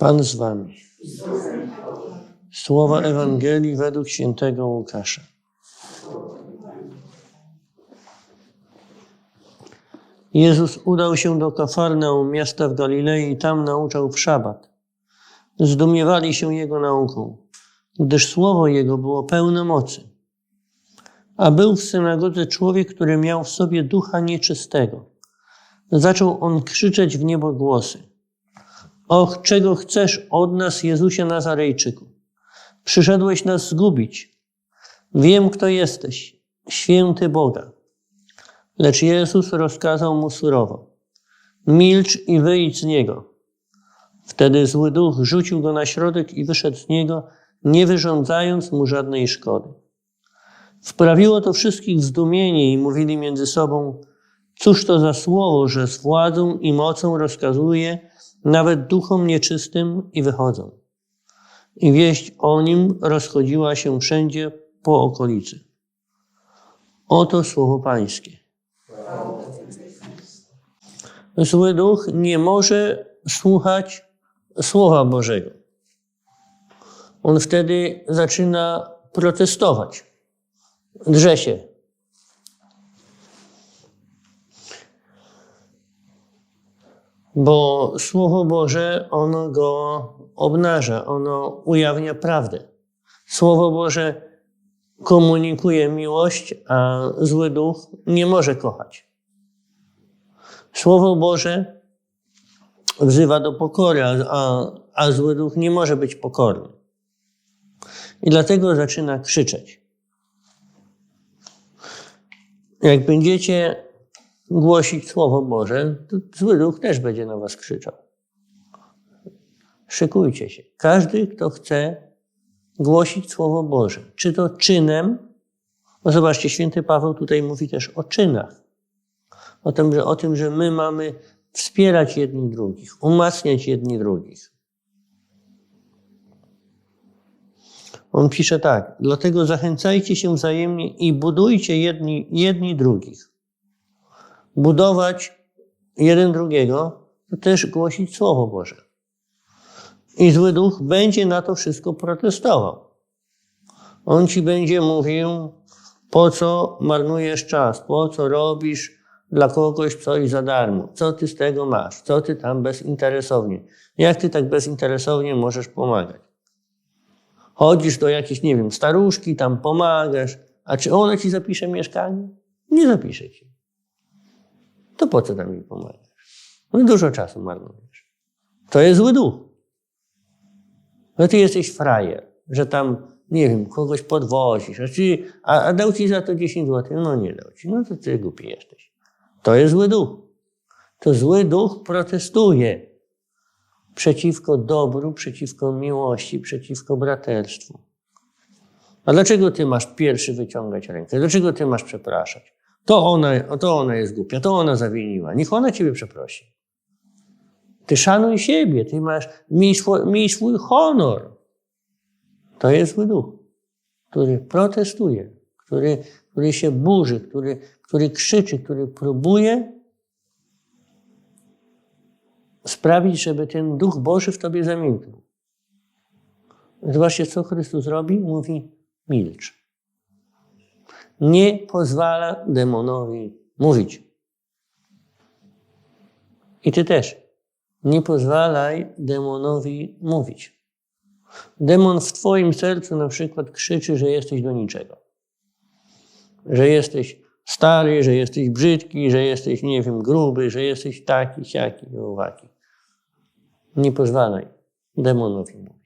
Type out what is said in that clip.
Pan z wami. Słowa Ewangelii według świętego Łukasza. Jezus udał się do Kafarnaum, miasta w Galilei, i tam nauczał w szabat. Zdumiewali się Jego nauką, gdyż słowo Jego było pełne mocy. A był w synagodze człowiek, który miał w sobie ducha nieczystego. Zaczął on krzyczeć w niebo głosy. Och, czego chcesz od nas, Jezusie Nazarejczyku? Przyszedłeś nas zgubić. Wiem, kto jesteś, święty Boga. Lecz Jezus rozkazał mu surowo: Milcz i wyjdź z niego. Wtedy zły duch rzucił go na środek i wyszedł z niego, nie wyrządzając mu żadnej szkody. Wprawiło to wszystkich w zdumienie i mówili między sobą: Cóż to za słowo, że z władzą i mocą rozkazuje nawet duchom nieczystym i wychodzą. I wieść o nim rozchodziła się wszędzie po okolicy. Oto słowo Pańskie. Zły duch nie może słuchać Słowa Bożego. On wtedy zaczyna protestować. Drze się. Bo Słowo Boże, ono go obnaża, ono ujawnia prawdę. Słowo Boże komunikuje miłość, a zły duch nie może kochać. Słowo Boże wzywa do pokory, a, a zły duch nie może być pokorny. I dlatego zaczyna krzyczeć. Jak będziecie głosić Słowo Boże, to zły duch też będzie na was krzyczał. Szykujcie się. Każdy, kto chce głosić Słowo Boże, czy to czynem, no zobaczcie, święty Paweł tutaj mówi też o czynach. O tym, że, o tym, że my mamy wspierać jedni drugich, umacniać jedni drugich. On pisze tak, dlatego zachęcajcie się wzajemnie i budujcie jedni, jedni drugich. Budować jeden drugiego, to też głosić Słowo Boże. I zły duch będzie na to wszystko protestował. On ci będzie mówił, po co marnujesz czas, po co robisz dla kogoś coś za darmo, co ty z tego masz, co ty tam bezinteresownie, jak ty tak bezinteresownie możesz pomagać. Chodzisz do jakiejś, nie wiem, staruszki, tam pomagasz, a czy ona ci zapisze mieszkanie? Nie zapisze ci. To po co tam jej pomagasz? No dużo czasu marnujesz. To jest zły duch. No ty jesteś frajer, że tam, nie wiem, kogoś podwozisz, a, a, a dał ci za to 10 zł? No nie dał ci. No to ty głupi jesteś. To jest zły duch. To zły duch protestuje przeciwko dobru, przeciwko miłości, przeciwko braterstwu. A dlaczego ty masz pierwszy wyciągać rękę? Dlaczego ty masz przepraszać? To ona, to ona jest głupia, to ona zawiniła. Niech ona ciebie przeprosi. Ty szanuj siebie, ty masz, miej swój, miej swój honor. To jest zły duch, który protestuje, który, który się burzy, który, który krzyczy, który próbuje sprawić, żeby ten duch Boży w tobie zamilknął. Zobaczcie, co Chrystus robi? Mówi: milcz. Nie pozwala demonowi mówić. I ty też. Nie pozwalaj demonowi mówić. Demon w twoim sercu na przykład krzyczy, że jesteś do niczego. Że jesteś stary, że jesteś brzydki, że jesteś, nie wiem, gruby, że jesteś taki, siaki, owaki. Nie pozwalaj demonowi mówić.